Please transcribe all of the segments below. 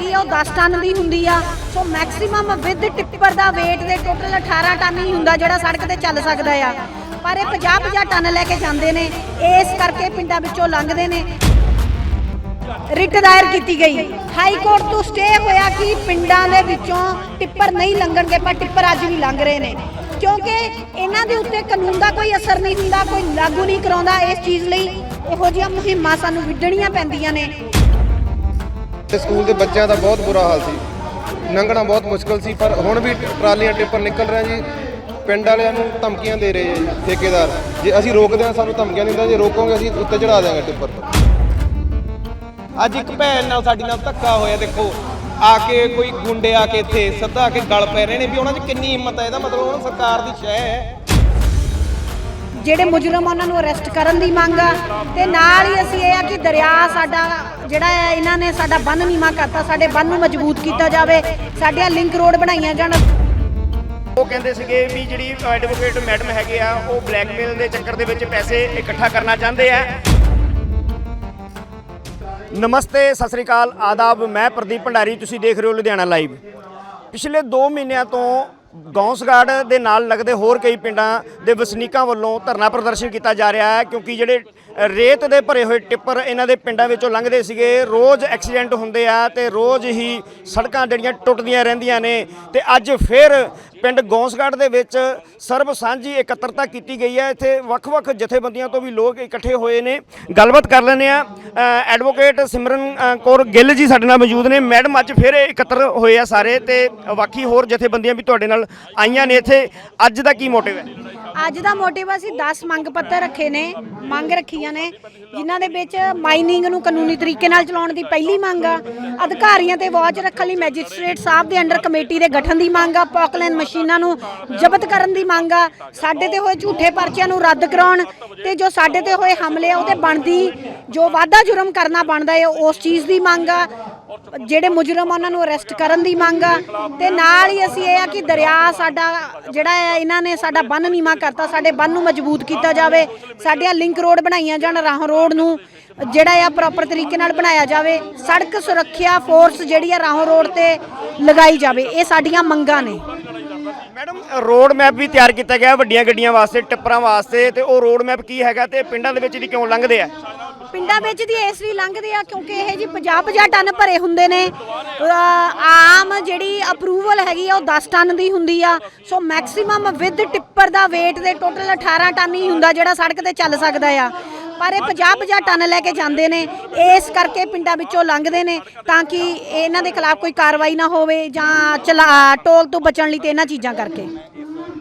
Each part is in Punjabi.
ਹੈਗੀ ਆ ਉਹ 10 ਟਨ ਦੀ ਹੁੰਦੀ ਆ। ਸੋ ਮੈਕਸਿਮਮ ਵਿਦ ਟਿੱਪਰ ਦਾ weight ਦੇ ਟੋਟਲ 18 ਟਨ ਹੀ ਹੁੰਦਾ ਜਿਹੜਾ ਸੜਕ ਤੇ ਚੱਲ ਸਕਦਾ ਆ। ਪਰ ਇਹ 50 50 ਟਨ ਲੈ ਕੇ ਜਾਂਦੇ ਨੇ। ਇਸ ਕਰਕੇ ਪਿੰਡਾਂ ਵਿੱਚੋਂ ਲੰਘਦੇ ਨੇ। ਰਿਟ ਦਾਇਰ ਕੀਤੀ ਗਈ। ਹਾਈ ਕੋਰਟ ਤੋਂ ਸਟੇ ਹੋਇਆ ਕਿ ਪਿੰਡਾਂ ਦੇ ਵਿੱਚੋਂ ਟਿੱਪਰ ਨਹੀਂ ਲੰਘਣਗੇ, ਪਰ ਟਿੱਪਰ ਅੱਜ ਵੀ ਲੰਘ ਰਹੇ ਨੇ। ਕਿਉਂਕਿ ਇਹਨਾਂ ਦੇ ਉੱਤੇ ਕਾਨੂੰਨ ਦਾ ਕੋਈ ਅਸਰ ਨਹੀਂ ਹੁੰਦਾ, ਕੋਈ ਲਾਗੂ ਨਹੀਂ ਕਰਾਉਂਦਾ ਇਸ ਚੀਜ਼ ਲਈ। ਇਹੋ ਜਿਹੀਆਂ ਮੁਹਿੰਮਾਂ ਸਾਨੂੰ ਵਿੱਢਣੀਆਂ ਪੈਂਦੀਆਂ ਨੇ। ਤੇ ਸਕੂਲ ਦੇ ਬੱਚਿਆਂ ਦਾ ਬਹੁਤ ਬੁਰਾ ਹਾਲ ਸੀ। ਲੰਘਣਾ ਬਹੁਤ ਮੁਸ਼ਕਲ ਸੀ, ਪਰ ਹੁਣ ਵੀ ਟਰਾਲੀਆਂ ਟਿੱਪਰ ਨਿਕਲ ਰਹੇ ਜੀ। ਪਿੰਡ ਵਾਲਿਆਂ ਨੂੰ ਧਮਕੀਆਂ ਦੇ ਰਹੇ ਜੀ, ਠੇਕੇਦਾਰ। ਜੇ ਅਸੀਂ ਰੋਕਦੇ ਹਾਂ, ਸਾਨੂੰ ਧਮਕੀਆਂ ਦਿੰਦਾ, ਜੇ ਰੋਕੋਗੇ, ਅਸੀਂ ਉੱਤੇ ਚੜਾ ਦਿਆਂਗੇ ਟਿੱਪਰ ਅੱਜ ਇੱਕ ਭੈਣ ਨਾਲ ਸਾਡੀ ਨਾਲ ਧੱਕਾ ਹੋਇਆ, ਦੇਖੋ। ਆ ਕੇ ਕੋਈ ਗੁੰਡੇ ਆ ਕੇ ਇੱਥੇ, ਸੱਦਾ ਆ ਕੇ ਗਲ ਪੈ ਰਹੇ ਨੇ ਵੀ ਉਹਨਾਂ 'ਚ ਕਿੰਨੀ ਹਿੰਮਤ ਹੈ ਇਹਦਾ ਮਤਲਬ ਉਹਨਾਂ ਸਰਕਾਰ ਦੀ ਸ਼ੈ ਹੈ। ਜਿਹੜੇ ਮੁਜਰਮ ਉਹਨਾਂ ਨੂੰ ਅਰੈਸਟ ਕਰਨ ਦੀ ਮੰਗ ਆ। ਤੇ ਨਾਲ ਹੀ ਅਸੀਂ ਇਹ ਆ ਕਿ ਦਰਿਆ ਸਾਡਾ ਜਿਹੜਾ ਹੈ ਇਹਨਾਂ ਨੇ ਸਾਡਾ ਬੰਨ ਨੀਮਾ ਕਰਤਾ ਸਾਡੇ ਬੰਨ ਨੂੰ ਮਜ਼ਬੂਤ ਕੀਤਾ ਜਾਵੇ ਸਾਡੀਆਂ ਲਿੰਕ ਰੋਡ ਬਣਾਈਆਂ ਜਾਣ। ਉਹ ਕਹਿੰਦੇ ਸੀਗੇ ਵੀ ਜਿਹੜੀ ਐਡਵੋਕੇਟ ਮੈਡਮ ਹੈਗੇ ਆ ਉਹ ਬਲੈਕਮੇਲ ਦੇ ਚੱਕਰ ਦੇ ਵਿੱਚ ਪੈਸੇ ਇਕੱਠਾ ਕਰਨਾ ਚਾਹੁੰਦੇ ਆ। ਨਮਸਤੇ ਸਤਿ ਸ੍ਰੀ ਅਕਾਲ ਆਦਾਬ। ਮੈਂ ਪ੍ਰਦੀਪ ਭੰਡਾਰੀ ਤੁਸੀਂ ਦੇਖ ਰਹੇ ਹੋ ਲੁਧਿਆਣਾ ਲਾਈਵ ਪਿਛਲੇ 2 ਮਹੀਨਿਆਂ ਤੋਂ ਗੌਂਸਗਾਰਡ ਦੇ ਨਾਲ ਲੱਗਦੇ ਹੋਰ ਕਈ ਪਿੰਡਾਂ ਦੇ ਵਸਨੀਕਾਂ ਵੱਲੋਂ ਧਰਨਾ ਪ੍ਰਦਰਸ਼ਨ ਕੀਤਾ ਜਾ ਰਿਹਾ ਹੈ, ਕਿਉਂਕਿ ਜਿਹੜੇ ਰੇਤ ਦੇ ਭਰੇ ਹੋਏ ਟਿੱਪਰ ਇਹਨਾਂ ਦੇ ਪਿੰਡਾਂ ਵਿੱਚੋਂ ਲੰਘਦੇ ਸੀਗੇ। ਰੋਜ਼ ਐਕਸੀਡੈਂਟ ਹੁੰਦੇ ਆ ਤੇ ਰੋਜ਼ ਹੀ ਸੜਕਾਂ ਜਿਹੜੀਆਂ ਟੁੱਟਦੀਆਂ ਰਹਿੰਦੀਆਂ ਨੇ। ਤੇ ਅੱਜ ਫਿਰ ਪਿੰਡ ਗੌਂਸਗੜ੍ਹ ਦੇ ਵਿੱਚ ਸਰਬ ਸਾਂਝੀ ਇਕੱਤਰਤਾ ਕੀਤੀ ਗਈ ਹੈ। ਇੱਥੇ ਵੱਖ-ਵੱਖ ਜਥੇਬੰਦੀਆਂ ਤੋਂ ਵੀ ਲੋਕ ਇਕੱਠੇ ਹੋਏ ਨੇ। ਗੱਲਬਾਤ ਕਰ ਲੈਂਦੇ ਆ ਐਡਵੋਕੇਟ ਸਿਮਰਨ ਕੌਰ ਗਿੱਲ ਜੀ ਸਾਡੇ ਨਾਲ ਮੌਜੂਦ ਨੇ। ਮੈਡਮ, ਅੱਜ ਫਿਰ ਇਕੱਤਰ ਹੋਏ ਆ ਸਾਰੇ ਤੇ ਬਾਕੀ ਹੋਰ ਜਥੇਬੰਦੀਆਂ ਵੀ ਤੁਹਾਡੇ ਨਾਲ ਆਈਆਂ ਨੇ ਇੱਥੇ। ਅੱਜ ਦਾ ਕੀ ਮੋਟਿਵ ਹੈ? ਅੱਜ ਦਾ ਮੋਟਿਵ ਅਸੀਂ 10 ਮੰਗ ਪੱਤਰ ਰੱਖੇ ਨੇ, ਮੰਗ ਰੱਖੀਆਂ ਨੇ, ਜਿਨ੍ਹਾਂ ਦੇ ਵਿੱਚ ਮਾਈਨਿੰਗ ਨੂੰ ਕਾਨੂੰਨੀ ਤਰੀਕੇ ਨਾਲ ਚਲਾਉਣ ਦੀ ਪਹਿਲੀ ਮੰਗ ਆ, ਅਧਿਕਾਰੀਆਂ ਤੇ ਵਾਚ ਰੱਖਣ ਲਈ ਮੈਜਿਸਟ੍ਰੇਟ ਸਾਹਿਬ ਦੇ ਅੰਡਰ ਕਮੇਟੀ ਦੇ ਗਠਨ ਦੀ ਮੰਗ ਆ ਪੌਕਲੈਨ ਮਸ਼ੀਨਾਂ ਨੂੰ ਜ਼ਬਤ ਕਰਨ ਦੀ ਮੰਗ ਆ, ਸਾਡੇ ਤੇ ਹੋਏ ਝੂਠੇ ਪਰਚਿਆਂ ਨੂੰ ਰੱਦ ਕਰਾਉਣ ਤੇ ਜੋ ਸਾਡੇ ਤੇ ਹੋਏ ਹਮਲੇ ਆ, ਉਹਦੇ ਬਣਦੀ, ਜੋ ਵਾਧਾ ਜੁਰਮ ਕਰਨਾ ਬਣਦਾ ਹੈ ਉਸ ਚੀਜ਼ ਦੀ ਮੰਗ ਆ ਜਿਹੜੇ ਮੁਜਰਮ ਨੂੰ ਅਰੈਸਟ ਕਰਨ ਦੀ ਮੰਗ ਆ। ਤੇ ਨਾਲ ਹੀ ਅਸੀਂ ਇਹ ਆ ਕਿ ਦਰਿਆ ਸਾਡਾ, ਜਿਹੜਾ ਹੈ ਇਹਨਾਂ ਨੇ ਸਾਡਾ ਬੰਨ ਨੀਮਾ ਕਰਤਾ, ਸਾਡੇ ਬੰਨ ਨੂੰ ਮਜ਼ਬੂਤ ਕੀਤਾ ਜਾਵੇ। ਸਾਡੀਆਂ ਲਿੰਕ ਰੋਡ ਬਣਾਈਆਂ ਜਾਣ ਰਾਹ ਰੋਡ ਨੂੰ, ਜਿਹੜਾ ਆ ਪ੍ਰੋਪਰ ਤਰੀਕੇ ਨਾਲ ਬਣਾਇਆ ਜਾਵੇ। ਸੜਕ ਸੁਰੱਖਿਆ ਫੋਰਸ ਜਿਹੜੀ ਆ ਰਾਹੋਂ ਰੋਡ ਤੇ ਲਗਾਈ ਜਾਵੇ। ਇਹ ਸਾਡੀਆਂ ਮੰਗਾਂ ਨੇ। ਮੈਡਮ, ਰੋਡ ਮੈਪ ਵੀ ਤਿਆਰ ਕੀਤਾ ਗਿਆ ਵੱਡੀਆਂ ਗੱਡੀਆਂ ਵਾਸਤੇ, ਟਿੱਪਰਾਂ ਵਾਸਤੇ, ਤੇ ਉਹ ਰੋਡ ਮੈਪ ਕੀ ਹੈਗਾ ਤੇ ਪਿੰਡਾਂ ਦੇ ਵਿੱਚ ਦੀ ਕਿਉਂ ਲੰਘਦੇ ਆ? ਪਿੰਡਾਂ ਵਿੱਚ ਦੀ ਇਸ ਲਈ ਲੰਘਦੇ ਆ ਕਿਉਂਕਿ ਇਹ ਜੀ 50 50 ਟਨ ਭਰੇ ਹੁੰਦੇ ਨੇ। ਆਮ ਜਿਹੜੀ ਅਪਰੂਵਲ ਹੈਗੀ ਆ ਉਹ 10 ਟਨ ਦੀ ਹੁੰਦੀ ਆ। ਸੋ ਮੈਕਸਿਮਮ ਵਿਦ ਟਿੱਪਰ ਦਾ weight ਦੇ ਟੋਟਲ 18 ਟਨ ਹੀ ਹੁੰਦਾ ਜਿਹੜਾ ਸੜਕ ਤੇ ਚੱਲ ਸਕਦਾ ਆ। ਪਰ ਇਹ 50 50 ਟਨ ਲੈ ਕੇ ਜਾਂਦੇ ਨੇ। ਇਸ ਕਰਕੇ ਪਿੰਡਾਂ ਵਿੱਚੋਂ ਲੰਘਦੇ ਨੇ ਤਾਂ ਕਿ ਇਹਨਾਂ ਦੇ ਖਿਲਾਫ ਕੋਈ ਕਾਰਵਾਈ ਨਾ ਹੋਵੇ ਜਾਂ ਚਲਾ ਟੋਲ ਤੋਂ ਬਚਣ ਲਈ ਤੇ ਇਹਨਾਂ ਚੀਜ਼ਾਂ ਕਰਕੇ।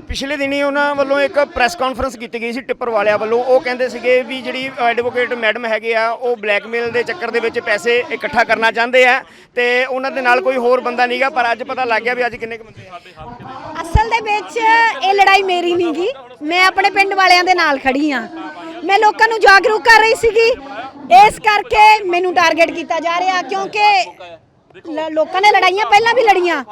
ਪਿਛਲੇ ਦਿਨੀ ਉਹਨਾਂ ਵੱਲੋਂ ਇੱਕ ਪ੍ਰੈਸ ਕਾਨਫਰੰਸ ਕੀਤੀ ਗਈ ਸੀ ਟਿੱਪਰ ਵਾਲਿਆਂ ਵੱਲੋਂ। ਉਹ ਕਹਿੰਦੇ ਸੀਗੇ ਵੀ ਜਿਹੜੀ ਐਡਵੋਕੇਟ ਮੈਡਮ ਹੈਗੇ ਆ, ਉਹ ਬਲੈਕਮੇਲ ਦੇ ਚੱਕਰ ਦੇ ਵਿੱਚ ਪੈਸੇ ਇਕੱਠਾ ਕਰਨਾ ਚਾਹੁੰਦੇ ਆ ਤੇ ਉਹਨਾਂ ਦੇ ਨਾਲ ਕੋਈ ਹੋਰ ਬੰਦਾ ਨਹੀਂਗਾ ਪਰ ਅੱਜ ਪਤਾ ਲੱਗ ਗਿਆ ਵੀ ਅੱਜ ਕਿੰਨੇ ਕੁ ਬੰਦੇ ਆ। ਅਸਲ ਦੇ ਵਿੱਚ ਇਹ ਲੜਾਈ ਮੇਰੀ ਨਹੀਂ ਗੀ। ਮੈਂ ਆਪਣੇ ਪਿੰਡ ਵਾਲਿਆਂ ਦੇ ਨਾਲ ਖੜੀ ਆ। ਮੈਂ ਲੋਕਾਂ ਨੂੰ ਜਾਗਰੂਕ ਕਰ ਰਹੀ ਸੀਗੀ। ਇਸ ਕਰਕੇ ਮੈਨੂੰ ਟਾਰਗੇਟ ਕੀਤਾ ਜਾ ਰਿਹਾ, ਕਿਉਂਕਿ ਲ- ਲੋਕਾਂ ਨੇ ਲੜਾਈਆਂ ਪਹਿਲਾਂ ਵੀ ਲੜੀਆਂ।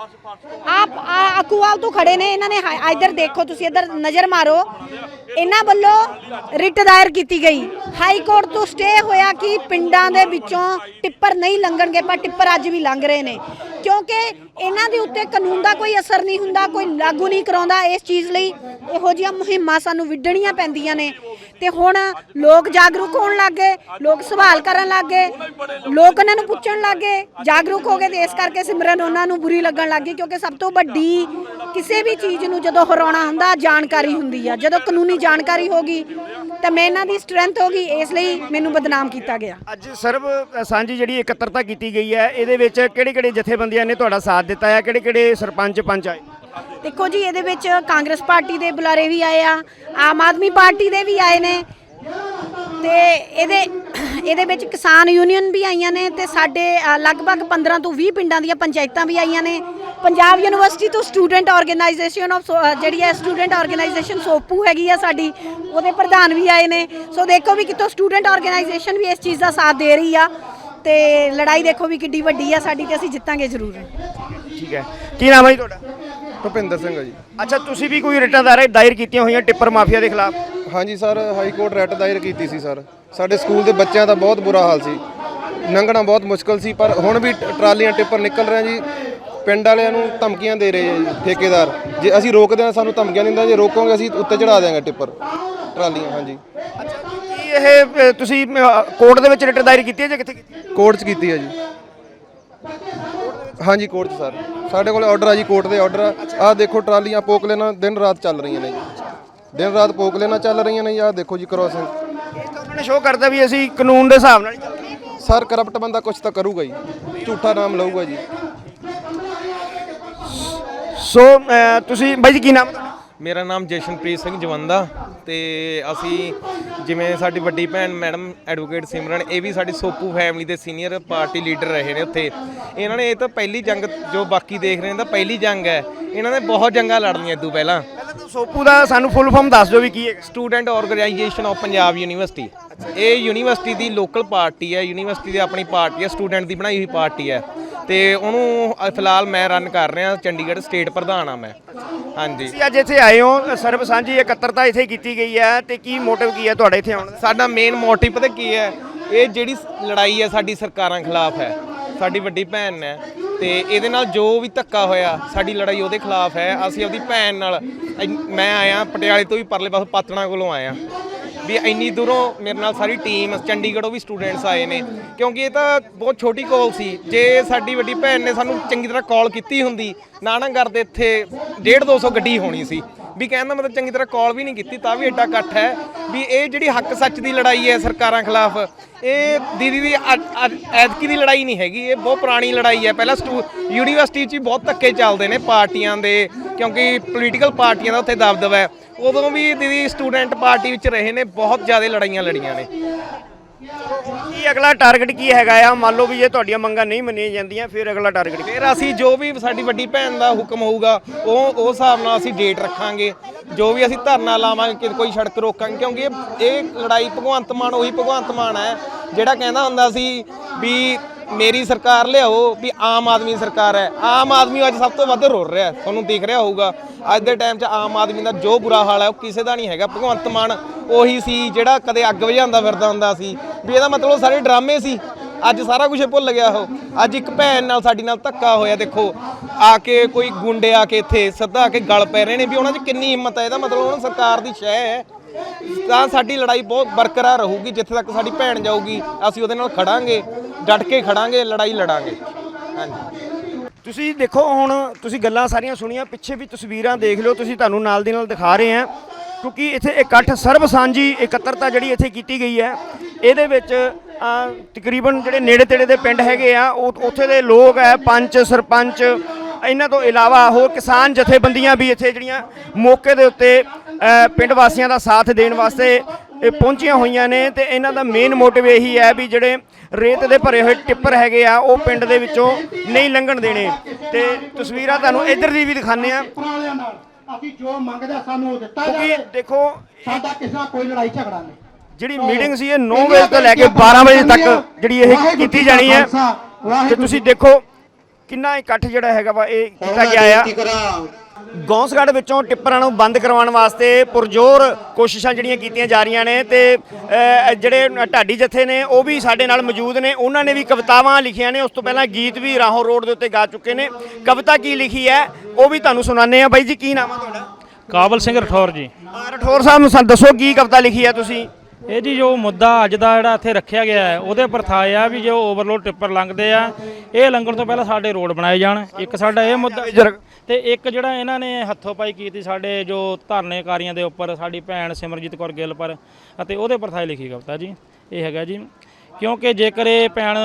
ਆਪ ਆ- ਅਕੂਵਾਲ ਤੋਂ ਖੜੇ ਨੇ, ਇਹਨਾਂ ਨੇ ਹਾ- ਇੱਧਰ ਦੇਖੋ ਤੁਸੀਂ, ਇੱਧਰ ਨਜ਼ਰ ਮਾਰੋ। ਇਹਨਾਂ ਵੱਲੋਂ ਰਿਟ ਦਾਇਰ ਕੀਤੀ ਗਈ। ਹਾਈ ਕੋਰਟ ਤੋਂ ਸਟੇ ਹੋਇਆ ਕਿ ਪਿੰਡਾਂ ਦੇ ਵਿੱਚੋਂ ਟਿੱਪਰ ਨਹੀਂ ਲੰਘਣਗੇ, ਪਰ ਟਿੱਪਰ ਅੱਜ ਵੀ ਲੰਘ ਰਹੇ ਨੇ। ਕਿਉਂਕਿ ਇਹਨਾਂ ਦੇ ਉੱਤੇ ਕਾਨੂੰਨ ਦਾ ਕੋਈ ਅਸਰ ਨਹੀਂ ਹੁੰਦਾ, ਕੋਈ ਲਾਗੂ ਨਹੀਂ ਕਰਾਉਂਦਾ। ਇਸ ਚੀਜ਼ ਲਈ ਇਹੋ ਜਿਹੀਆਂ ਮੁਹਿੰਮਾਂ ਸਾਨੂੰ ਵਿੱਢਣੀਆਂ ਪੈਂਦੀਆਂ ਨੇ। ਤੇ ਹੁਣ ਲੋਕ ਜਾਗਰੂਕ ਹੋਣ ਲੱਗ ਗਏ, ਲੋਕ ਸਵਾਲ ਕਰਨ ਲੱਗ ਗਏ, ਲੋਕ ਉਹਨਾਂ ਨੂੰ ਪੁੱਛਣ ਲੱਗ ਗਏ, ਜਾਗਰੂਕ ਹੋ ਗਏ ਤੇ ਇਸ ਕਰਕੇ ਸਿਮਰਨ ਉਹਨਾਂ ਨੂੰ ਬੁਰੀ ਲੱਗਣ ਲੱਗ ਗਈ ਕਿਉਂਕਿ ਸਭ ਤੋਂ ਵੱਡੀ ਕਿਸੇ ਵੀ ਚੀਜ਼ ਨੂੰ ਜਦੋਂ ਹਰਾਉਣਾ ਹੁੰਦਾ, ਜਾਣਕਾਰੀ ਹੁੰਦੀ ਆ। ਜਦੋਂ ਕਾਨੂੰਨੀ ਜਾਣਕਾਰੀ ਹੋਗੀ ਤਾਂ ਮੈਂ ਇਹਨਾਂ ਦੀ ਸਟਰੈਂਥ ਹੋਗੀ ਇਸ ਲਈ ਮੈਨੂੰ ਬਦਨਾਮ ਕੀਤਾ ਗਿਆ। ਅੱਜ ਸਰਬ ਸਾਂਝੀ ਜਿਹੜੀ ਇਕੱਤਰਤਾ ਕੀਤੀ ਗਈ ਹੈ, ਇਹਦੇ ਵਿੱਚ ਕਿਹੜੇ ਕਿਹੜੇ ਜਥੇਬੰਦੀਆਂ ਨੇ ਤੁਹਾਡਾ ਸਾਥ ਦਿੱਤਾ ਹੈ ਕਿਹੜੇ ਕਿਹੜੇ ਸਰਪੰਚ ਪੰਚ ਆਏ? ਦੇਖੋ ਜੀ, ਇਹਦੇ ਵਿੱਚ ਕਾਂਗਰਸ ਪਾਰਟੀ ਦੇ ਬੁਲਾਰੇ ਵੀ ਆਏ ਆ, ਆਮ ਆਦਮੀ ਪਾਰਟੀ ਦੇ ਵੀ ਆਏ ਨੇ। ਤੇ ਇਹਦੇ ਇਹਦੇ ਵਿੱਚ ਕਿਸਾਨ ਯੂਨੀਅਨ ਵੀ ਆਈਆਂ ਨੇ ਤੇ ਸਾਡੇ ਲਗਭਗ 15 ਤੋਂ 20 ਪਿੰਡਾਂ ਦੀਆਂ ਪੰਚਾਇਤਾਂ ਵੀ ਆਈਆਂ ਨੇ। ਪੰਜਾਬ ਯੂਨੀਵਰਸਿਟੀ ਤੋਂ ਸਟੂਡੈਂਟ ਆਰਗੇਨਾਈਜੇਸ਼ਨ ਆਫ ਜਿਹੜੀ ਹੈ ਸਟੂਡੈਂਟ ਆਰਗੇਨਾਈਜੇਸ਼ਨ ਸੋਪੂ ਹੈਗੀ ਆ ਸਾਡੀ, ਉਹਦੇ ਪ੍ਰਧਾਨ ਵੀ ਆਏ ਨੇ। ਸੋ ਦੇਖੋ ਵੀ ਕਿਤੋਂ ਸਟੂਡੈਂਟ ਆਰਗੇਨਾਈਜੇਸ਼ਨ ਵੀ ਇਸ ਚੀਜ਼ ਦਾ ਸਾਥ ਦੇ ਰਹੀ ਆ ਤੇ ਲੜਾਈ ਦੇਖੋ ਵੀ ਕਿੱਡੀ ਵੱਡੀ ਆ ਸਾਡੀ ਤੇ ਅਸੀਂ ਜਿੱਤਾਂਗੇ ਜ਼ਰੂਰ। ਠੀਕ ਹੈ। ਕੀ ਨਾਮ ਹੈ ਜੀ ਤੁਹਾਡਾ? ਭੁਪਿੰਦਰ ਸਿੰਘ ਆ ਜੀ। ਅੱਛਾ ਤੁਸੀਂ ਵੀ ਕੋਈ ਰਿਟਾਂ ਦਾਇਰ ਦਾਇਰ ਕੀਤੀਆਂ ਹੋਈਆਂ ਟਿੱਪਰ ਮਾਫੀਆ ਦੇ ਖਿਲਾਫ? ਹਾਂਜੀ ਸਰ ਹਾਈ ਕੋਰਟ ਰੈਟ ਦਾਇਰ ਕੀਤੀ ਸੀ ਸਰ। ਸਾਡੇ ਸਕੂਲ ਦੇ ਬੱਚਿਆਂ ਦਾ ਬਹੁਤ ਬੁਰਾ ਹਾਲ ਸੀ। ਲੰਘਣਾ ਬਹੁਤ ਮੁਸ਼ਕਲ ਸੀ ਪਰ ਹੁਣ ਵੀ ਟ- ਟਰਾਲੀਆਂ ਟਿੱਪਰ ਨਿਕਲ ਰਹੇ ਆ ਜੀ। ਪਿੰਡ ਵਾਲਿਆਂ ਨੂੰ ਧਮਕੀਆਂ ਦੇ ਰਹੇ ਆ ਜੀ ਠੇਕੇਦਾਰ। ਜੇ ਅਸੀਂ ਰੋਕਦੇ ਹਾਂ ਸਾਨੂੰ ਧਮਕੀਆਂ ਦਿੰਦਾ। ਜੇ ਰੋਕੋਗੇ ਅਸੀਂ ਉੱਤੇ ਚੜਾ ਦਿਆਂਗੇ ਟਿੱਪਰ। ਟਰਾਲੀਆਂ ਹਾਂਜੀ। ਕੀ ਇਹ ਅ, ਤੁਸੀਂ ਕੋਰਟ ਦੇ ਵਿੱਚ ਰਿਟ ਦਾਇਰ ਕੀਤੀ ਹੈ ਜਾਂ ਕਿੱਥੇ ਕੀਤੀ? ਕੋਰਟ 'ਚ ਕੀਤੀ ਹੈ ਜੀ। ਹਾਂਜੀ ਕੋਰਟ 'ਚ ਸਰ ਸਾਡੇ ਕੋਲ ਆਰਡਰ ਆ ਜੀ ਕੋਰਟ ਦੇ ਆਰਡਰ ਆ। ਆਹ ਦੇਖੋ ਟਰਾਲੀਆਂ ਪੋਕਲੇ ਨਾਲ ਦਿਨ ਰਾਤ ਚੱਲ ਰਹੀਆਂ ਨੇ ਜੀ। ਦਿਨ ਰਾਤ ਪੋਕਲੇ ਨਾਲ ਚੱਲ ਰਹੀਆਂ ਨੇ ਜੀ ਆਹ ਦੇਖੋ ਜੀ ਕ੍ਰੋਸਿੰਗ ਇਹ ਤਾਂ ਸ਼ੋਅ ਕਰਦਾ ਵੀ ਅਸੀਂ ਕਾਨੂੰਨ ਦੇ ਹਿਸਾਬ ਨਾਲ ਹੀ ਹਾਂ। ਸਰ ਕਰਪਟ ਬੰਦਾ ਕੁਝ ਤਾਂ ਕਰੂਗਾ ਜੀ। ਝੂਠਾ ਨਾਮ ਲਊਗਾ ਜੀ। ਸੋ ਤੁਸੀਂ ਬਾਈ ਜੀ ਕੀ ਨਾਮ ਹੈ ਤੁਹਾਡਾ? ਮੇਰਾ ਨਾਮ ਜਸ਼ਨਪ੍ਰੀਤ ਸਿੰਘ ਜਵੰਦਾ ਤੇ ਅਸੀਂ ਜਿਵੇਂ ਸਾਡੀ ਵੱਡੀ ਭੈਣ ਮੈਡਮ ਐਡਵੋਕੇਟ ਸਿਮਰਨ ਇਹ ਵੀ ਸਾਡੀ ਸੋਪੂ ਫੈਮਿਲੀ ਦੇ ਸੀਨੀਅਰ ਪਾਰਟੀ ਲੀਡਰ ਰਹੇ ਨੇ ਉੱਥੇ। ਇਹਨਾਂ ਨੇ ਇਹ ਤਾਂ ਪਹਿਲੀ ਜੰਗ ਜੋ ਬਾਕੀ ਦੇਖ ਰਹੇ ਨੇ ਤਾਂ ਪਹਿਲੀ ਜੰਗ ਹੈ। ਇਹਨਾਂ ਨੇ ਬਹੁਤ ਜੰਗਾਂ ਲੜਨੀਆਂ ਇਦੋਂ ਪਹਿਲਾਂ। ਪਹਿਲਾਂ ਤਾਂ ਸੋਪੂ ਦਾ ਸਾਨੂੰ ਫੁੱਲ ਫਾਰਮ ਦੱਸ ਦਿਓ ਵੀ ਕੀ ਹੈ। Student Organisation of Punjab University ਇਹ ਯੂਨੀਵਰਸਿਟੀ ਦੀ ਲੋਕਲ ਪਾਰਟੀ ਹੈ ਯੂਨੀਵਰਸਿਟੀ ਦੀ ਆਪਣੀ ਪਾਰਟੀ ਹੈ ਸਟੂਡੈਂਟ ਦੀ ਬਣਾਈ ਹੋਈ ਪਾਰਟੀ ਹੈ। ਤੇ ਉਹਨੂੰ ਅ, ਫਿਲਹਾਲ ਮੈਂ ਰਨ ਕਰ ਰਿਹਾ ਚੰਡੀਗੜ੍ਹ ਸਟੇਟ ਪ੍ਰਧਾਨ ਆ ਮੈਂ। ਹਾਂਜੀ। ਤੁਸੀਂ ਅੱਜ ਇੱਥੇ ਆਏ ਹੋ ਸਰਬ ਸਾਂਝੀ ਇਕੱਤਰਤਾ ਇੱਥੇ ਕੀਤੀ ਗਈ ਹੈ ਤੇ ਕੀ ਮੋਟਿਵ ਕੀ ਹੈ ਤੁਹਾਡੇ ਇੱਥੇ ਆਉਣ ਦਾ? ਸਾਡਾ ਮੇਨ ਮੋਟਿਵ ਪਤਾ ਕੀ ਹੈ ਇਹ ਜਿਹੜੀ ਸ- ਲੜਾਈ ਹੈ ਸਾਡੀ ਸਰਕਾਰਾਂ ਖਿਲਾਫ ਹੈ ਸਾਡੀ ਵੱਡੀ ਭੈਣ ਹੈ ਤੇ ਇਹਦੇ ਨਾਲ ਜੋ ਵੀ ਧੱਕਾ ਹੋਇਆ ਸਾਡੀ ਲੜਾਈ ਉਹਦੇ ਖਿਲਾਫ ਹੈ ਅਸੀਂ ਆਪਦੀ ਭੈਣ ਨਾਲ ਇੰਨ- ਮੈਂ ਆਇਆ ਪਟਿਆਲੇ ਤੋਂ ਵੀ ਪਰਲੇ ਪਾਸੋਂ ਪਾਤਣਾ ਕੋਲੋਂ ਆਇਆ। ਵੀ ਇੰਨੀ ਦੂਰੋਂ ਮੇਰੇ ਨਾਲ ਸਾਰੀ ਟੀਮ ਚੰਡੀਗੜ੍ਹੋਂ ਵੀ ਸਟੂਡੈਂਟਸ ਆਏ ਨੇ। ਕਿਉਂਕਿ ਇਹ ਤਾਂ ਬਹੁਤ ਛੋਟੀ ਕਾਲ ਸੀ। ਜੇ ਸਾਡੀ ਵੱਡੀ ਭੈਣ ਨੇ ਸਾਨੂੰ ਚੰਗੀ ਤਰ੍ਹਾਂ ਕਾਲ ਕੀਤੀ ਹੁੰਦੀ ਨਾ ਨਾ ਕਰਦੇ ਇੱਥੇ 1.5 200 ਗੱਡੀ ਹੋਣੀ ਸੀ। ਵੀ ਕਹਿਣ ਦਾ ਮਤਲਬ ਚੰਗੀ ਤਰ੍ਹਾਂ ਕਾਲ ਵੀ ਨਹੀਂ ਕੀਤੀ, ਤਾਂ ਵੀ ਐਡਾ ਇਕੱਠ ਹੈ। ਵੀ ਇਹ ਜਿਹੜੀ ਹੱਕ ਸੱਚ ਦੀ ਲੜਾਈ ਹੈ ਸਰਕਾਰਾਂ ਖਿਲਾਫ, ਇਹ ਦੀਦੀ ਦੀ ਅੱਜ- ਐਤਕੀ ਦੀ ਲੜਾਈ ਨਹੀਂ ਹੈਗੀ, ਇਹ ਬਹੁਤ ਪੁਰਾਣੀ ਲੜਾਈ ਹੈ। ਪਹਿਲਾਂ ਸਟੂ ਯੂਨੀਵਰਸਿਟੀ 'ਚ ਹੀ ਬਹੁਤ ਧੱਕੇ ਚੱਲਦੇ ਨੇ ਪਾਰਟੀਆਂ ਦੇ, ਕਿਉਂਕਿ ਪੋਲੀਟੀਕਲ ਪਾਰਟੀਆਂ ਦਾ ਉੱਥੇ ਦਬਦਬਾ ਹੈ। ਉਦੋਂ ਵੀ ਦੀਦੀ ਸਟੂਡੈਂਟ ਪਾਰਟੀ ਵਿੱਚ ਰਹੇ ਨੇ ਬਹੁਤ ਜ਼ਿਆਦਾ ਲੜਾਈਆਂ ਲੜੀਆਂ ਨੇ। ਕੀ ਅਗਲਾ ਟਾਰਗੇਟ ਕੀ ਹੈਗਾ ਆ? ਮੰਨ ਲਓ ਵੀ ਜੇ ਤੁਹਾਡੀਆਂ ਮੰਗਾਂ ਨਹੀਂ ਮੰਨੀਆਂ ਜਾਂਦੀਆਂ ਫਿਰ ਅਗਲਾ ਟਾਰਗੇਟ ਫਿਰ ਅਸੀਂ ਜੋ ਵੀ ਸਾਡੀ ਵੱਡੀ ਭੈਣ ਦਾ ਹੁਕਮ ਹੋਊਗਾ ਉਹ ਉਸ ਹਿਸਾਬ ਨਾਲ ਅਸੀਂ ਡੇਟ ਰੱਖਾਂਗੇ। ਜੋ ਵੀ ਅਸੀਂ ਧਰਨਾ ਲਾਵਾਂਗੇ ਕਿ ਕੋਈ ਸੜਕ ਰੋਕਾਂਗੇ ਕਿਉਂਕਿ ਇਹ- ਇਹ ਲੜਾਈ ਭਗਵੰਤ ਮਾਨ ਉਹੀ ਭਗਵੰਤ ਮਾਨ ਹੈ ਜਿਹੜਾ ਕਹਿੰਦਾ ਹੁੰਦਾ ਸੀ ਵੀ ਮੇਰੀ ਸਰਕਾਰ ਲਿਆਓ ਵੀ ਆਮ ਆਦਮੀ ਸਰਕਾਰ ਹੈ। ਆਮ ਆਦਮੀ ਅੱਜ ਸਭ ਤੋਂ ਵੱਧ ਰੋ ਰਿਹਾ ਤੁਹਾਨੂੰ ਦੇਖ ਰਿਹਾ ਹੋਊਗਾ, ਅੱਜ ਦੇ ਟਾਈਮ 'ਚ ਆਮ ਆਦਮੀ ਦਾ ਜੋ ਬੁਰਾ ਹਾਲ ਹੈ, ਉਹ ਕਿਸੇ ਦਾ ਨਹੀਂ ਹੈਗਾ। ਭਗਵੰਤ ਮਾਨ ਉਹੀ ਸੀ, ਜਿਹੜਾ ਕਦੇ ਅੱਗ ਵਜਾਉਂਦਾ ਫਿਰਦਾ ਹੁੰਦਾ ਸੀ। ਵੀ ਇਹਦਾ ਮਤਲਬ ਉਹ ਸਾਰੇ ਡਰਾਮੇ ਸੀ। ਅੱਜ ਸਾਰਾ ਕੁਝ ਭੁੱਲ ਗਿਆ ਉਹ। ਅੱਜ ਇੱਕ ਭੈਣ ਨਾਲ ਸਾਡੀ ਨਾਲ ਧੱਕਾ ਹੋਇਆ, ਦੇਖੋ। ਆ ਕੇ ਕੋਈ ਗੁੰਡੇ ਆ ਕੇ ਇੱਥੇ, ਸਿੱਧਾ ਆ ਕੇ ਗਲ ਪੈ ਰਹੇ ਨੇ ਵੀ ਉਹਨਾਂ 'ਚ ਕਿੰਨੀ ਹਿੰਮਤ ਹੈ। ਇਹਦਾ ਮਤਲਬ ਉਹਨਾਂ ਸਰਕਾਰ ਦੀ ਸ਼ੈ ਹੈ। ਤਾਂ ਸਾਡੀ ਲੜਾਈ ਬਹੁਤ ਬਰਕਰਾਰ ਰਹੂਗੀ, ਜਿੱਥੇ ਤੱਕ ਸਾਡੀ ਭੈਣ ਜਾਊਗੀ, ਅਸੀਂ ਉਹਦੇ ਨਾਲ ਖੜਾਂਗੇ, ਡਟ ਕੇ ਖੜਾਂਗੇ, ਲੜਾਈ ਲੜਾਂਗੇ। ਹਾਂਜੀ। ਤੁਸੀਂ ਦੇਖੋ ਹੁਣ, ਤੁਸੀਂ ਗੱਲਾਂ ਸਾਰੀਆਂ ਸੁਣੀਆਂ, ਪਿੱਛੇ ਵੀ ਤਸਵੀਰਾਂ ਦੇਖ ਲਿਓ, ਤੁਸੀਂ ਤੁਹਾਨੂੰ ਨਾਲ ਦੀ ਨਾਲ ਦਿਖਾ ਰਹੇ ਹਾਂ। ਕਿਉਂਕਿ ਇੱਥੇ ਇਕੱਠ ਸਰਬ ਸਾਂਝੀ ਇਕੱਤਰਤਾ ਜਿਹੜੀ ਇੱਥੇ ਕੀਤੀ ਗਈ ਹੈ, ਇਹਦੇ ਵਿੱਚ ਤਕਰੀਬਨ ਜਿਹੜੇ ਨੇੜੇ ਤੇੜੇ ਦੇ ਪਿੰਡ ਹੈਗੇ ਆ, ਉਹ ਉੱਥੇ ਦੇ ਲੋਕ ਹੈ, ਪੰਚ, ਸਰਪੰਚ, ਇਹਨਾਂ ਤੋਂ ਇਲਾਵਾ ਹੋਰ ਕਿਸਾਨ ਜਥੇਬੰਦੀਆਂ ਵੀ ਇੱਥੇ ਜਿਹੜੀਆਂ ਮੌਕੇ ਦੇ ਉੱਤੇ ਪਿੰਡ ਵਾਸੀਆਂ ਦਾ ਸਾਥ ਦੇਣ ਵਾਸਤੇ ਇਹ ਪਹੁੰਚੀਆਂ ਹੋਈਆਂ ਨੇ ਤੇ ਇਹਨਾਂ ਦਾ ਮੇਨ ਮੋਟਿਵ ਇਹੀ ਹੈ ਵੀ ਜਿਹੜੇ ਰੇਤ ਦੇ ਭਰੇ ਹੋਏ ਟਿੱਪਰ ਹੈਗੇ ਆ ਉਹ ਪਿੰਡ ਦੇ ਵਿੱਚੋਂ ਨਹੀਂ ਲੰਘਣ ਦੇਣੇ। ਤੇ ਤਸਵੀਰਾਂ ਤੁਹਾਨੂੰ ਇੱਧਰ ਦੀ ਵੀ ਦਿਖਾਣੇ ਆ ਅਸੀਂ ਜੋ ਮੰਗਦੇ ਹਾਂ ਸਾਨੂੰ ਉਹ ਦਿੱਤਾ ਕਿਉਂਕਿ ਜਾਵੇ। ਦੇਖੋ ਸਾਡਾ ਕਿਸੇ ਨਾਲ ਕੋਈ ਲੜਾਈ ਝਗੜਾ ਨਹੀਂ। ਜਿਹੜੀ ਮੀਟਿੰਗ ਸੀ ਇਹ 9 ਵਜੇ ਤੋਂ ਲੈ ਕੇ 12 ਵਜੇ ਤੱਕ ਜਿਹੜੀ ਇਹ ਕੀਤੀ ਜਾਣੀ ਹੈ। ਤੇ ਤੁਸੀਂ ਦੇਖੋ ਕਿੰਨਾ ਇਕੱਠ ਜਿਹੜਾ ਹੈਗਾ ਵਾ ਇਹ ਕੀਤਾ ਗਿਆ ਆ। ਗੌਂਸਗੜ੍ਹ ਵਿੱਚੋਂ ਟਿੱਪਰਾਂ ਨੂੰ ਬੰਦ ਕਰਵਾਉਣ ਵਾਸਤੇ ਪੁਰਜ਼ੋਰ ਕੋਸ਼ਿਸ਼ਾਂ ਜਿਹੜੀਆਂ ਕੀਤੀਆਂ ਜਾ ਰਹੀਆਂ ਨੇ ਤੇ ਜਿਹੜੇ ਢਾਡੀ ਜਥੇ ਨੇ ਉਹ ਵੀ ਸਾਡੇ ਨਾਲ ਮੌਜੂਦ ਨੇ। ਉਹਨਾਂ ਨੇ ਵੀ ਕਵਿਤਾਵਾਂ ਲਿਖੀਆਂ ਨੇ। ਉਸ ਤੋਂ ਪਹਿਲਾਂ ਗੀਤ ਵੀ ਰਾਹੋਂ ਰੋਡ ਦੇ ਉੱਤੇ ਗਾ ਚੁੱਕੇ ਨੇ। ਕਵਿਤਾ ਕੀ ਲਿਖੀ ਹੈ ਉਹ ਵੀ ਤੁਹਾਨੂੰ ਸੁਣਾਉਂਦੇ ਆ ਬਾਈ ਜੀ ਕੀ ਨਾਮ ਆ ਤੁਹਾਡਾ? ਕਾਬਲ ਸਿੰਘ ਰਠੌਰ ਜੀ। ਰਠੌਰ ਸਾਹਿਬ ਨੂੰ ਸਾਨੂੰ ਦੱਸੋ ਕੀ ਕਵਿਤਾ ਲਿਖੀ ਹੈ ਤੁਸੀਂ? ਇਹ ਜੀ ਜੋ ਮੁੱਦਾ ਅੱਜ ਦਾ ਜਿਹੜਾ ਇੱਥੇ ਰੱਖਿਆ ਗਿਆ ਹੈ, ਉਹਦੇ ਪਰ ਥਾ ਇਹ ਆ ਵੀ ਜੋ ਓਵਰਲੋਡ ਟਿੱਪਰ ਲੰਘਦੇ ਆ, ਇਹ ਲੰਘਣ ਤੋਂ ਪਹਿਲਾਂ ਸਾਡੇ ਰੋਡ ਬਣਾਏ ਜਾਣ। ਇੱਕ ਸਾਡਾ ਇਹ ਮੁੱਦਾ ਤੇ ਇੱਕ ਜਿਹੜਾ ਇਹਨਾਂ ਨੇ ਹੱਥੋਂ ਪਾਈ ਕੀਤੀ ਸਾਡੇ ਜੋ ਧਰਨੇਕਾਰੀਆਂ ਦੇ ਉੱਪਰ, ਸਾਡੀ ਭੈਣ ਸਿਮਰਜੀਤ ਕੌਰ ਗਿੱਲ ਪਰ, ਅਤੇ ਉਹਦੇ ਪਰ ਥਾਏ ਲਿਖੀ ਕਵਿਤਾ ਜੀ। ਇਹ ਹੈਗਾ ਜੀ, ਕਿਉਂਕਿ ਜੇਕਰ ਇਹ ਭੈਣ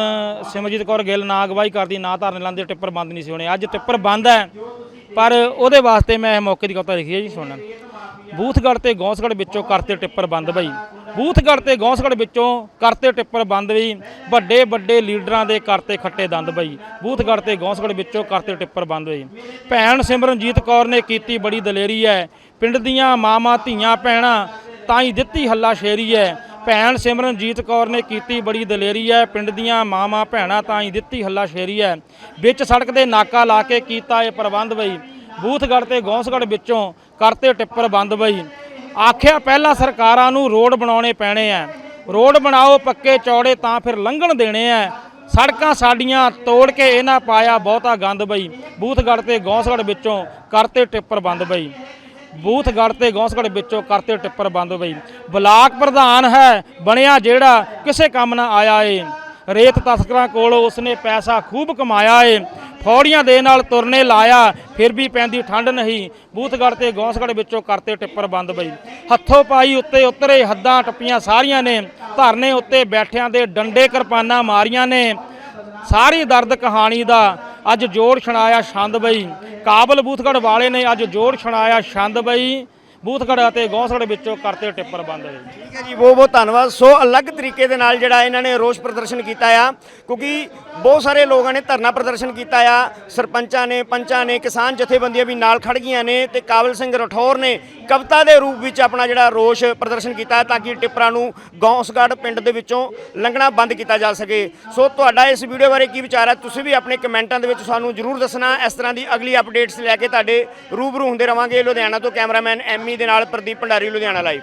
ਸਿਮਰਜੀਤ ਕੌਰ ਗਿੱਲ ਨਾ ਅਗਵਾਈ ਕਰਦੀ, ਨਾ ਧਰਨੇ ਲਾਉਂਦੇ, ਟਿੱਪਰ ਬੰਦ ਨਹੀਂ ਸੀ ਹੋਣੇ। ਅੱਜ ਟਿੱਪਰ ਬੰਦ ਹੈ। ਪਰ ਉਹਦੇ ਵਾਸਤੇ ਮੈਂ ਇਹ ਮੌਕੇ ਦੀ ਕਵਿਤਾ ਲਿਖੀ ਹੈ ਜੀ ਸੁਣਨ। ਬੂਥਗੜ੍ਹ ਤੇ ਗੌਂਸਗੜ੍ਹ ਵਿੱਚੋਂ ਕਰਤੇ ਟਿੱਪਰ ਬੰਦ ਬਈ। ਬੂਥਗੜ੍ਹ ਤੇ ਗੌਂਸਗੜ੍ਹ ਵਿੱਚੋਂ ਕਰਤੇ ਟਿੱਪਰ ਬੰਦ ਬਈ। ਵੱਡੇ ਵੱਡੇ ਲੀਡਰਾਂ ਦੇ ਕਰਤੇ ਖੱਟੇ ਦੰਦ ਬਈ। ਬੂਥਗੜ੍ਹ ਤੇ ਗੌਂਸਗੜ੍ਹ ਵਿੱਚੋਂ ਕਰਤੇ ਟਿੱਪਰ ਬੰਦ ਬਈ। ਭੈਣ ਸਿਮਰਨਜੀਤ ਕੌਰ ਨੇ ਕੀਤੀ ਬੜੀ ਦਲੇਰੀ ਹੈ। ਪਿੰਡ ਦੀਆਂ ਮਾਵਾਂ ਧੀਆਂ ਭੈਣਾਂ ਤਾਂ ਹੀ ਦਿੱਤੀ ਹੱਲਾ ਸ਼ੇਰੀ ਹੈ। ਭੈਣ ਸਿਮਰਨਜੀਤ ਕੌਰ ਨੇ ਕੀਤੀ ਬੜੀ ਦਲੇਰੀ ਹੈ। ਪਿੰਡ ਦੀਆਂ ਮਾਵਾਂ ਭੈਣਾਂ ਤਾਂ ਹੀ ਦਿੱਤੀ ਹੱਲਾ ਸ਼ੇਰੀ ਹੈ। ਵਿੱਚ ਸੜਕ ਦੇ ਨਾਕਾ ਲਾ ਕੇ ਕੀਤਾ ਇਹ ਪ੍ਰਬੰਧ ਬਈ। ਬੂਥਗੜ੍ਹ ਤੇ ਗੌਂਸਗੜ੍ਹ ਵਿੱਚੋਂ ਕਰਤੇ ਟਿੱਪਰ ਬੰਦ ਬਈ। ਆਖਿਆ ਪਹਿਲਾਂ ਸਰਕਾਰਾਂ ਨੂੰ ਰੋਡ ਬਣਾਉਣੇ ਪੈਣੇ ਆ। ਰੋਡ ਬਣਾਓ, ਪੱਕੇ ਚੌੜੇ ਤਾਂ ਫਿਰ ਲੰਘਣ ਦੇਣੇ ਆ। ਸੜਕਾਂ ਸਾਡੀਆਂ ਤੋੜ ਕੇ ਇਹਨਾਂ ਪਾਇਆ ਬਹੁਤਾ ਗੰਦ ਬਈ। ਬੂਥਗੜ ਤੇ ਗੌਂਸਗੜ ਵਿੱਚੋਂ ਕਰਤੇ ਟਿੱਪਰ ਬੰਦ ਬਈ। ਬੂਥਗੜ ਤੇ ਗੌਂਸਗੜ ਵਿੱਚੋਂ ਕਰਤੇ ਟਿੱਪਰ ਬੰਦ ਬਈ ਬਲਾਕ ਪ੍ਰਧਾਨ ਹੈ, ਬਣਿਆ ਜਿਹੜਾ ਕਿਸੇ ਕੰਮ ਨਾ ਆਇਆ ਏ। ਰੇਤ ਤਸਕਰਾਂ ਕੋਲੋਂ ਉਸਨੇ ਪੈਸਾ ਖੂਬ ਕਮਾਇਆ ਏ। ਫੌੜੀਆਂ ਦੇ ਨਾਲ ਤੁਰਨੇ ਲਾਇਆ, ਫਿਰ ਵੀ ਪੈਂਦੀ ਠੰਡ ਨਹੀਂ। ਬੂਥਗੜ ਤੇ ਗੌਂਸਗੜ ਵਿੱਚੋਂ ਕਰਤੇ ਟਿੱਪਰ ਬੰਦ ਬਈ ਹੱਥੋਂ ਪਾਈ ਉੱਤੇ ਉਤਰੇ ਹੱਦਾਂ ਟੱਪੀਆਂ ਸਾਰੀਆਂ ਨੇ। ਧਰਨੇ ਉੱਤੇ ਬੈਠਿਆਂ ਦੇ ਡੰਡੇ ਕਿਰਪਾਨਾਂ ਮਾਰੀਆਂ ਨੇ। ਸਾਰੀ ਦਰਦ ਕਹਾਣੀ ਦਾ ਅੱਜ ਜੋੜ ਛਣਾਇਆ ਛੰਦ ਬਈ। ਕਾਬਲ ਬੂਥਗੜ ਵਾਲੇ ਨੇ ਅੱਜ ਜੋੜ ਛਣਾਇਆ ਛੰਦ ਬਈ। ਬੂਥਗੜ ਅਤੇ ਗੌਂਸਗੜ ਵਿੱਚੋਂ ਕਰਤੇ ਟਿੱਪਰ ਬੰਦ ਬਈ ਠੀਕ ਹੈ ਜੀ, ਬਹੁਤ ਬਹੁਤ ਧੰਨਵਾਦ। ਸੋ ਅਲੱਗ ਤਰੀਕੇ ਦੇ ਨਾਲ ਜਿਹੜਾ ਇਹਨਾਂ ਨੇ ਰੋਸ ਪ੍ਰਦਰਸ਼ਨ ਕੀਤਾ ਆ, ਕਿਉਂਕਿ ਬਹੁਤ ਸਾਰੇ ਲੋਕਾਂ ਨੇ ਧਰਨਾ ਪ੍ਰਦਰਸ਼ਨ ਕੀਤਾ ਆ। ਸਰਪੰਚਾਂ ਨੇ, ਪੰਚਾਂ ਨੇ, ਕਿਸਾਨ ਜਥੇਬੰਦੀਆਂ ਵੀ ਨਾਲ ਖੜ ਗਈਆਂ ਨੇ ਤੇ ਕਾਬਲ ਸਿੰਘ ਰਠੌਰ ਨੇ ਕਵਿਤਾ ਦੇ ਰੂਪ ਵਿੱਚ ਆਪਣਾ ਜਿਹੜਾ ਰੋਸ ਪ੍ਰਦਰਸ਼ਨ ਕੀਤਾ ਤਾਂ ਕਿ ਟਿੱਪਰਾਂ ਨੂੰ ਗੌਂਸਗੜ ਪਿੰਡ ਦੇ ਵਿੱਚੋਂ ਲੰਘਣਾ ਬੰਦ ਕੀਤਾ ਜਾ ਸਕੇ। ਸੋ ਤੁਹਾਡਾ ਇਸ ਵੀਡੀਓ ਬਾਰੇ ਕੀ ਵਿਚਾਰ ਹੈ, ਤੁਸੀਂ ਵੀ ਆਪਣੇ ਕਮੈਂਟਾਂ ਦੇ ਵਿੱਚ ਸਾਨੂੰ ਜਰੂਰ ਦੱਸਣਾ। ਇਸ ਤਰ੍ਹਾਂ ਦੀ ਅਗਲੀ ਅਪਡੇਟਸ ਲੈ ਕੇ ਤੁਹਾਡੇ ਰੂਬਰੂ ਹੁੰਦੇ ਰਵਾਂਗੇ। ਲੁਧਿਆਣਾ ਤੋਂ ਕੈਮਰਾਮੈਨ ਐਮੀ ਦੇ ਨਾਲ ਪ੍ਰਦੀਪ ਭੰਡਾਰੀ ਲੁਧਿਆਣਾ ਲਾਈਵ